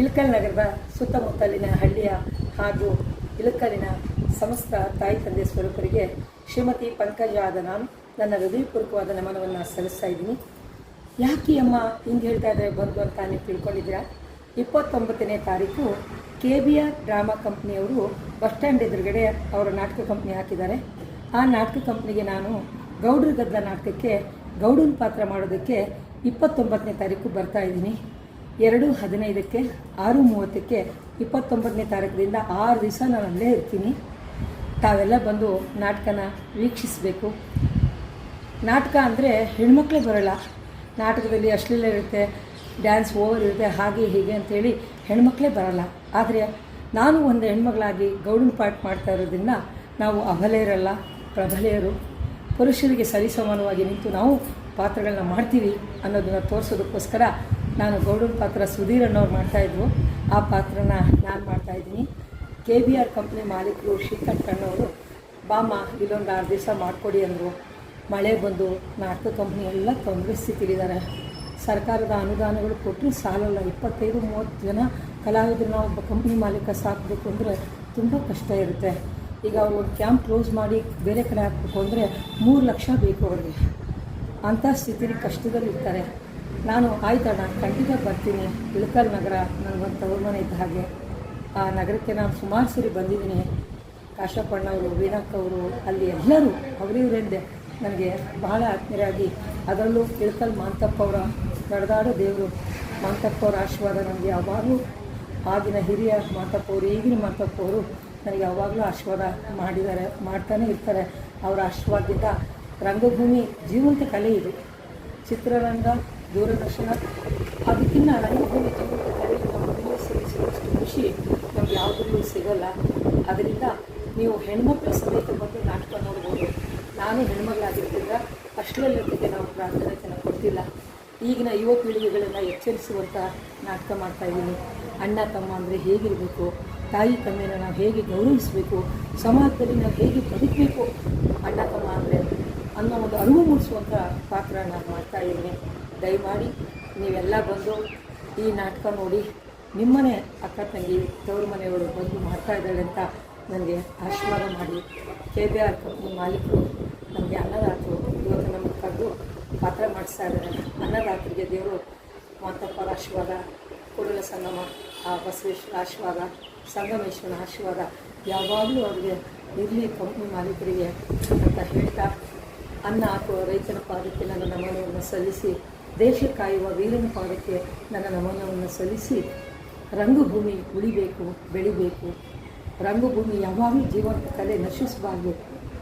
ಇಳಕಲ್ ನಗರದ ಸುತ್ತಮುತ್ತಲಿನ ಹಳ್ಳಿಯ ಹಾಗೂ ಇಳಕಲಿನ ಸಮಸ್ತ ತಾಯಿ ತಂದೆ ಸ್ವರೂಪರಿಗೆ ಶ್ರೀಮತಿ ಪಂಕಜ ಆದ ನಾನು ನನ್ನ ಹೃದಯಪೂರ್ವಕವಾದ ನಮನವನ್ನು ಸಲ್ಲಿಸ್ತಾ ಇದ್ದೀನಿ. ಯಾಕೆ ಅಮ್ಮ ಹಿಂದೆ ಹೇಳ್ತಾ ಇದ್ದಾರೆ ಬಂದು ಅಂತ ನೀವು ತಿಳ್ಕೊಂಡಿದ್ದೀರಾ? ಇಪ್ಪತ್ತೊಂಬತ್ತನೇ ತಾರೀಕು ಕೆ ಬಿ ಆರ್ ಡ್ರಾಮಾ ಕಂಪ್ನಿಯವರು ಬಸ್ ಸ್ಟ್ಯಾಂಡ್ ಎದುರುಗಡೆ ಅವರ ನಾಟಕ ಕಂಪ್ನಿ ಹಾಕಿದ್ದಾರೆ. ಆ ನಾಟಕ ಕಂಪ್ನಿಗೆ ನಾನು ಗೌಡ್ರ ಗದ್ದ ನಾಟಕಕ್ಕೆ ಗೌಡನ ಪಾತ್ರ ಮಾಡೋದಕ್ಕೆ ಇಪ್ಪತ್ತೊಂಬತ್ತನೇ ತಾರೀಕು ಬರ್ತಾ ಇದ್ದೀನಿ. ಎರಡು ಹದಿನೈದಕ್ಕೆ, ಆರು ಮೂವತ್ತಕ್ಕೆ, ಇಪ್ಪತ್ತೊಂಬತ್ತನೇ ತಾರೀಕಿನಿಂದ ಆರು ದಿವಸ ನಾನು ಅಲ್ಲೇ ಇರ್ತೀನಿ. ತಾವೆಲ್ಲ ಬಂದು ನಾಟಕನ ವೀಕ್ಷಿಸಬೇಕು. ನಾಟಕ ಅಂದರೆ ಹೆಣ್ಮಕ್ಳೇ ಬರೋಲ್ಲ. ನಾಟಕದಲ್ಲಿ ಅಶ್ಲೀಲ ಇರುತ್ತೆ ಡ್ಯಾನ್ಸ್ ಓವರ್ ಇರುತ್ತೆ, ಹಾಗೆ ಹೀಗೆ ಅಂತೇಳಿ ಹೆಣ್ಮಕ್ಳೇ ಬರೋಲ್ಲ. ಆದರೆ ನಾನು ಒಂದು ಹೆಣ್ಮಗಳಾಗಿ ಗೌಡನ್ ಪಾಠ ಮಾಡ್ತಾ ಇರೋದ್ರಿಂದ ನಾವು ಅಬಲೆಯರಲ್ಲ ಪ್ರಬಲೆಯರು. ಪುರುಷರಿಗೆ ಸರಿಸಮಾನವಾಗಿ ನಿಂತು ನಾವು ಪಾತ್ರಗಳನ್ನ ಮಾಡ್ತೀವಿ ಅನ್ನೋದನ್ನು ತೋರಿಸೋದಕ್ಕೋಸ್ಕರ ನಾನು ಗೌಡನ ಪಾತ್ರ ಸುಧೀರ್ ಅನ್ನೋರು ಮಾಡ್ತಾಯಿದ್ರು ಆ ಪಾತ್ರನ ನಾನು ಮಾಡ್ತಾಯಿದ್ದೀನಿ ಕೆ ಬಿ ಆರ್ ಕಂಪ್ನಿ ಮಾಲೀಕರು ಶ್ರೀಕಾಂತ್ ಕಣ್ಣವರು ಬಾಮ ಇಲ್ಲೊಂದು ಆರು ದಿವಸ ಮಾಡಿಕೊಡಿ ಅಂದರು. ಮಳೆ ಬಂದು ನಾಟಕ ಕಂಪ್ನಿ ಎಲ್ಲ ತೊಂದರೆ ಸ್ಥಿತಿಲಿದ್ದಾರೆ ಸರ್ಕಾರದ ಅನುದಾನಗಳು ಕೊಟ್ಟರು ಸಾಲಲ್ಲ. ಇಪ್ಪತ್ತೈದು, ಮೂವತ್ತು ಜನ ಕಲಾವಿದರನ್ನ ಒಬ್ಬ ಕಂಪ್ನಿ ಮಾಲೀಕ ಸಾಕಬೇಕು ಅಂದರೆ ತುಂಬ ಕಷ್ಟ ಇರುತ್ತೆ. ಈಗ ಅವರು ಕ್ಯಾಂಪ್ ಕ್ಲೋಸ್ ಮಾಡಿ ಬೇರೆ ಕಡೆ ಹಾಕಬೇಕು ಅಂದರೆ ಮೂರು ಲಕ್ಷ ಬೇಕು ಅವ್ರಿಗೆ. ಅಂಥ ಸ್ಥಿತಿಲಿ ಕಷ್ಟದಲ್ಲಿರ್ತಾರೆ. ನಾನು ಆಯ್ತಣ್ಣ, ಖಂಡಿತ ಬರ್ತೀನಿ. ಇಳಕಲ್ ನಗರ, ನನಗೊಂದು ತವರು ಮನೆ ಇದ್ದ ಹಾಗೆ. ಆ ನಗರಕ್ಕೆ ನಾನು ಸುಮಾರು ಸರಿ ಬಂದಿದ್ದೀನಿ. ಕಾಶಪ್ಪಣ್ಣವರು ವೀಣಕ್ಕವರು ಅಲ್ಲಿ ಎಲ್ಲರೂ ಅವರಿವರೆಂದೆ ನನಗೆ ಬಹಳ ಆತ್ಮೀಯರಾಗಿ ಅದರಲ್ಲೂ ಇಳಕಲ್ ಮಾಂತಪ್ಪ ಅವರ, ನಡೆದಾಡೋ ದೇವರು. ಮಾಂತಪ್ಪ ಅವರ ಆಶೀರ್ವಾದ ನನಗೆ ಯಾವಾಗಲೂ ಆಗಿನ ಹಿರಿಯ ಮಾಂತಪ್ಪ ಅವರು, ಈಗಿನ ಮಾಂತಪ್ಪ ಅವರು ನನಗೆ ಯಾವಾಗಲೂ ಆಶೀರ್ವಾದ ಮಾಡಿದ್ದಾರೆ, ಮಾಡ್ತಾನೆ ಇರ್ತಾರೆ. ಅವರ ಆಶೀರ್ವಾದದಿಂದ ರಂಗಭೂಮಿ ಜೀವಂತ ಕಲೆ ಇದು. ಚಿತ್ರರಂಗ ದೂರದರ್ಶನ. ಅದಕ್ಕಿಂತ ರಂಗಭೂಮಿ ಜೀವಂತ ನಮ್ಮ ಮನೆಯಲ್ಲಿ ಸಿಗುವಷ್ಟು ಖುಷಿ ನಮ್ಗೆ ಯಾವುದರಲ್ಲೂ ಸಿಗಲ್ಲ. ಅದರಿಂದ ನೀವು ಹೆಣ್ಮಕ್ಳು ಸಮೇತ ಬಂದು ನಾಟಕ ನೋಡ್ಬೋದು. ನಾನು ಹೆಣ್ಮಗಳಾಗಿದ್ದರಿಂದ ಅಷ್ಟರಲ್ಲಿರ್ತಕ್ಕೆ ನಾವು ಪ್ರಾಧಾನ್ಯತೆಯನ್ನು ಕೊಡ್ತಿಲ್ಲ. ಈಗಿನ ಯುವ ಪೀಳಿಗೆಗಳನ್ನ ಎಚ್ಚರಿಸುವಂಥ ನಾಟಕ ಮಾಡ್ತಾಯಿದ್ದೀನಿ ಅಣ್ಣ, ತಮ್ಮ ಅಂದರೆ ಹೇಗಿರಬೇಕು? ತಾಯಿ, ತಂದೆನ ನಾವು ಹೇಗೆ ಗೌರವಿಸಬೇಕು? ಸಮಾಜದಲ್ಲಿ ನಾವು ಹೇಗೆ ಬದುಕಬೇಕು? ಅಣ್ಣ, ತಮ್ಮ ಅಂದರೆ ಅನ್ನೋ ಒಂದು ಅರಿವು ಮೂಡಿಸುವಂಥ ಪಾತ್ರ ನಾನು ಮಾಡ್ತಾಯಿದ್ದೀನಿ ದಯಮಾಡಿ ನೀವೆಲ್ಲ ಬಂದು ಈ ನಾಟಕ ನೋಡಿ ನಿಮ್ಮನೆ ಅಕ್ಕ ತಂಗಿ, ತವರು ಮನೆಯವರು ಬಂದು ಮಾಡ್ತಾ ಇದ್ದಾಳೆ ಅಂತ ನನಗೆ ಆಶೀರ್ವಾದ ಮಾಡಿ. ಕೆ ಬಿ ಆರ್ ಕಂಪ್ನಿ ಮಾಲೀಕರು ನಮಗೆ ಅನ್ನದಾತರು. ಇವತ್ತು ನಮ್ಮ ಕರೆದು ಪಾತ್ರ ಮಾಡಿಸ್ತಾ ಇದ್ದಾರೆ. ಅನ್ನದಾತರಿಗೆ ದೇವರು ಮಾತಪ್ಪ ಆಶೀರ್ವಾದ, ಕೂಡಲ ಸಂಗಮ ಆ ಬಸವೇಶ್ವರ ಆಶೀರ್ವಾದ ಸಂಗಮೇಶ್ವರ ಆಶೀರ್ವಾದ ಯಾವಾಗಲೂ ಅವರಿಗೆ ಇರಲಿ ಕಂಪ್ನಿ ಮಾಲೀಕರಿಗೆ ಅಂತ ಹೇಳ್ತಾ ಅನ್ನ ಹಾಕುವ ರೈತನ ಪಾದಕ್ಕೆ ನನ್ನ ನಮನವನ್ನು ಸಲ್ಲಿಸಿ, ದೇಶ ಕಾಯುವ ವೀರನ ಪಾದಕ್ಕೆ ನನ್ನ ನಮನವನ್ನು ಸಲ್ಲಿಸಿ, ರಂಗಭೂಮಿ ಉಳಿಬೇಕು, ಬೆಳಿಬೇಕು. ರಂಗಭೂಮಿ ಯಾವಾಗಲೂ ಜೀವಂತ ಕಲೆ ನಶಿಸಬಾರ್ದು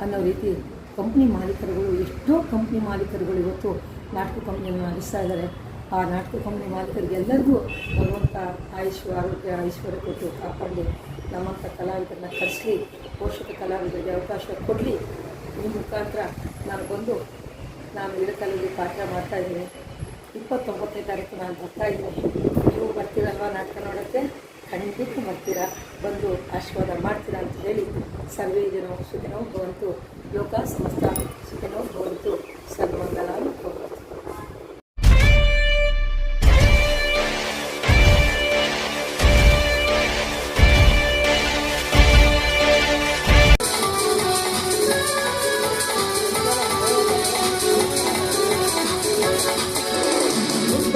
ಅನ್ನೋ ರೀತಿ ಕಂಪ್ನಿ ಮಾಲೀಕರುಗಳು, ಎಷ್ಟೋ ಕಂಪ್ನಿ ಮಾಲೀಕರುಗಳು ಇವತ್ತು ನಾಟಕ ಕಂಪ್ನಿಯನ್ನು ನಡೆಸ್ತಾ ಇದ್ದಾರೆ. ಆ ನಾಟಕ ಕಂಪ್ನಿ ಮಾಲೀಕರಿಗೆಲ್ಲರಿಗೂ ಭಗವಂತ ಆಯುಷ್ ಆರೋಗ್ಯ, ಐಶ್ವರ್ಯ ಕೊಟ್ಟು ಕಾಪಾಡಿ. ನಮ್ಮಂಥ ಕಲಾವಿದರನ್ನ ಕರೆಸಲಿ, ಪೋಷಕ ಕಲಾವಿದರಿಗೆ ಅವಕಾಶ ಕೊಡಲಿ. ಈ ಮುಖಾಂತರ ನಾನು ಬಂದು ನಾನು ಇಳಕಲ್ಲಲ್ಲಿ ಪಾಠ ಮಾಡ್ತಾ ಇದ್ದೀನಿ. ಇಪ್ಪತ್ತೊಂಬತ್ತನೇ ತಾರೀಕು ನಾನು ಬರ್ತಾ ಇದ್ದೀನಿ. ನೀವು ಬರ್ತೀರಲ್ವ ನಾಟಕ ನೋಡೋಕ್ಕೆ? ಖಂಡಿತ ಬರ್ತೀರಾ. ಬಂದು ಆಶೀರ್ವಾದ ಮಾಡ್ತೀರಾ ಅಂತ ಹೇಳಿ ಸರ್ವೇ ಜನವು ಸುಖನೋ ಭವಂತು ಲೋಕ ಸಮಸ್ತ ಸುಖನೋ ಭವಂತು ಸರ್ವಂಗಲ ಭವಂತು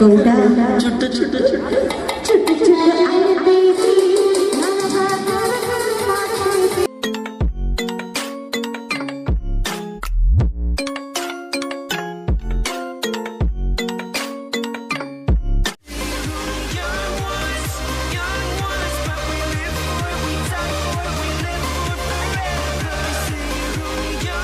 গৌডা ছোট্ট ছোট্ট ছোট্ট